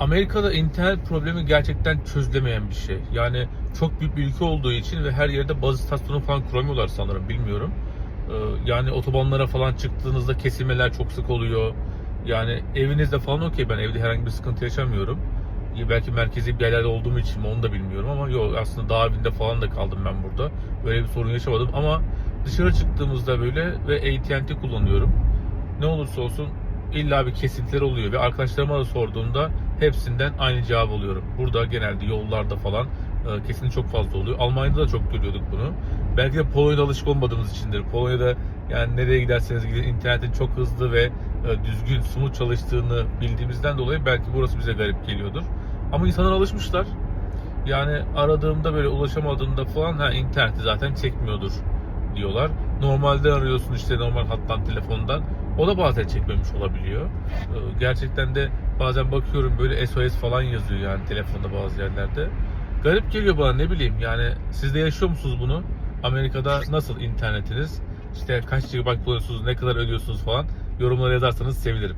Amerika'da internet problemi gerçekten çözülemeyen bir şey. Yani çok büyük bir ülke olduğu için ve her yerde baz istasyonu falan kuramıyorlar sanırım bilmiyorum. Ee, Yani otobanlara falan çıktığınızda kesilmeler çok sık oluyor. Yani evinizde falan okey ben evde herhangi bir sıkıntı yaşamıyorum. Ya Belki merkezi bir yerlerde olduğum için onu da bilmiyorum ama yok aslında dağ evinde falan da kaldım ben burada. Böyle bir sorun yaşamadım ama dışarı çıktığımızda böyle ve AT&T kullanıyorum. Ne olursa olsun illa bir kesintiler oluyor ve arkadaşlarıma da sorduğumda hepsinden aynı cevap alıyorum. Burada genelde yollarda falan e, kesin çok fazla oluyor. Almanya'da da çok görüyorduk bunu. Belki de Polonya'da alışık olmadığımız içindir. Polonya'da yani nereye giderseniz gidin internetin çok hızlı ve e, düzgün, smooth çalıştığını bildiğimizden dolayı belki burası bize garip geliyordur. Ama insanlar alışmışlar. Yani aradığımda böyle ulaşamadığımda falan ha interneti zaten çekmiyordur diyorlar. Normalde arıyorsun işte normal hattan telefondan. O da bazen çekmemiş olabiliyor. Ee, Gerçekten de bazen bakıyorum böyle SOS falan yazıyor yani telefonda bazı yerlerde. Garip geliyor bana ne bileyim yani siz de yaşıyor musunuz bunu? Amerika'da nasıl internetiniz? İşte kaç GB kullanıyorsunuz, ne kadar ödüyorsunuz falan yorumlara yazarsanız sevinirim.